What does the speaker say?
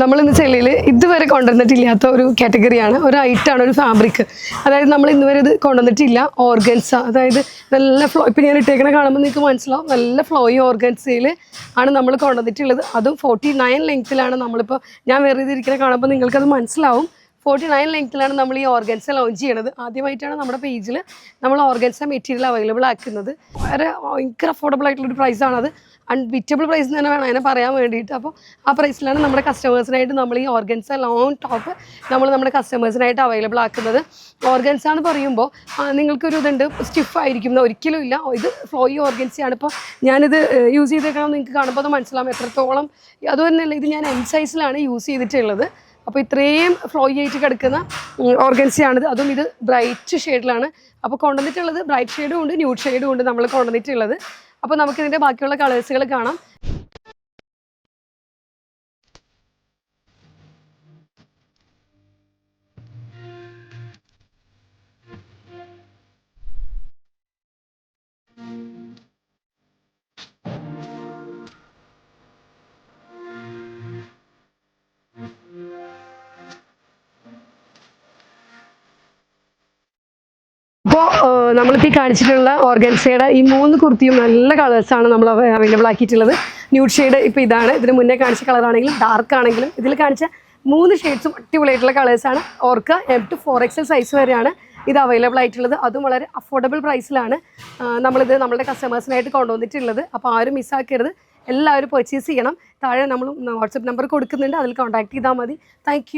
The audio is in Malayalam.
നമ്മൾ ഇന്ന് ചെള്ളിയിൽ ഇതുവരെ കൊണ്ടുവന്നിട്ടില്ലാത്ത ഒരു കാറ്റഗറിയാണ് ഒരു ഐറ്റാണ് ഒരു ഫാബ്രിക് അതായത് നമ്മൾ ഇന്നുവരെ ഇത് കൊണ്ടുവന്നിട്ടില്ല. ഓർഗൻസ അതായത് നല്ല ഫ്ലോ ഇപ്പം ഞാൻ ഇട്ടേക്കണ കാണുമ്പോൾ നിങ്ങൾക്ക് മനസ്സിലാവും. നല്ല ഫ്ലോയി ഓർഗൻസയിൽ ആണ് നമ്മൾ കൊണ്ടുവന്നിട്ടുള്ളത്. അതും ഫോർട്ടി നയൻ ലെങ്ത്തിലാണ് നമ്മളിപ്പോൾ ഞാൻ വേറെ ഇതിരിക്കണ കാണുമ്പോൾ നിങ്ങൾക്കത് മനസ്സിലാവും. ഫോർട്ടി നയൻ ലെങ്ത്തിലാണ് നമ്മൾ ഈ ഓർഗൻസ ലോഞ്ച് ചെയ്യണത്. ആദ്യമായിട്ടാണ് നമ്മുടെ പേജിൽ നമ്മൾ ഓർഗൻസ മെറ്റീരിയൽ അവൈലബിൾ ആക്കുന്നത്. വളരെ ഭയങ്കര അഫോർഡബിൾ ആയിട്ടുള്ള ഒരു പ്രൈസാണത് അൺബിറ്റബിൾ പ്രൈസ് തന്നെ വേണം അതിനെ പറയാൻ വേണ്ടിയിട്ട്. അപ്പോൾ ആ പ്രൈസിലാണ് നമ്മുടെ കസ്റ്റമേഴ്സിനായിട്ട് നമ്മൾ ഈ ഓർഗൻസ ലോങ് ടോപ്പ് നമ്മൾ നമ്മുടെ കസ്റ്റമേഴ്സിനായിട്ട് അവൈലബിൾ ആക്കുന്നത്. ഓർഗൻസ എന്ന് പറയുമ്പോൾ നിങ്ങൾക്കൊരു ഇതുണ്ട്. സ്റ്റിഫ് ആയിരിക്കും ഒരിക്കലും ഇല്ല. ഇത് ഫ്ലോയി ഓർഗൻസിയാണ് ഇപ്പോൾ ഞാനിത് യൂസ് ചെയ്തേക്കണം നിങ്ങൾക്ക് കാണുമ്പോൾ അത് മനസ്സിലാവും. എത്രത്തോളം അതുതന്നെയല്ല ഇത് ഞാൻ എം സൈസിലാണ് യൂസ് ചെയ്തിട്ടുള്ളത്. അപ്പോൾ ഇത്രയും ഫ്ലോയി ആയിട്ട് കിടക്കുന്ന ഓർഗൻസിയാണിത് അതും ഇത് ബ്രൈറ്റ് ഷെയ്ഡിലാണ് അപ്പോൾ കൊണ്ടുവന്നിട്ടുള്ളത് ബ്രൈറ്റ് ഷെയ്ഡും ഉണ്ട് ന്യൂഡ് ഷെയ്ഡും ഉണ്ട് നമ്മൾ കൊണ്ടുവന്നിട്ടുള്ളത് അപ്പോൾ നമുക്കിതിന്റെ ബാക്കിയുള്ള കളേഴ്സുകൾ കാണാം. ഇപ്പോൾ നമ്മളിപ്പോൾ ഈ കാണിച്ചിട്ടുള്ള ഓർഗൻസയുടെ ഈ മൂന്ന് കുർത്തിയും നല്ല കളേഴ്സാണ് നമ്മൾ അവൈലബിൾ ആക്കിയിട്ടുള്ളത്. ന്യൂഡ് ഷെയ്ഡ് ഇപ്പോൾ ഇതാണ്. ഇതിന് മുന്നേ കാണിച്ച കളറാണെങ്കിലും ഡാർക്ക് ആണെങ്കിലും ഇതിൽ കാണിച്ച മൂന്ന് ഷെയ്ഡ്സും അടിപൊളിയായിട്ടുള്ള കളേഴ്സാണ് ഓർക്ക M to four XL size വരെയാണ് ഇത് അവൈലബിൾ ആയിട്ടുള്ളത്. അതും വളരെ അഫോർഡബിൾ പ്രൈസിലാണ് നമ്മളിത് നമ്മുടെ കസ്റ്റമേഴ്സിനായിട്ട് കൊണ്ടുവന്നിട്ടുള്ളത്. അപ്പോൾ ആരും മിസ്സാക്കരുത് എല്ലാവരും പർച്ചേസ് ചെയ്യണം. താഴെ നമ്മൾ വാട്സപ്പ് നമ്പർ കൊടുക്കുന്നുണ്ട്. അതിൽ കോൺടാക്ട് ചെയ്താൽ മതി. താങ്ക്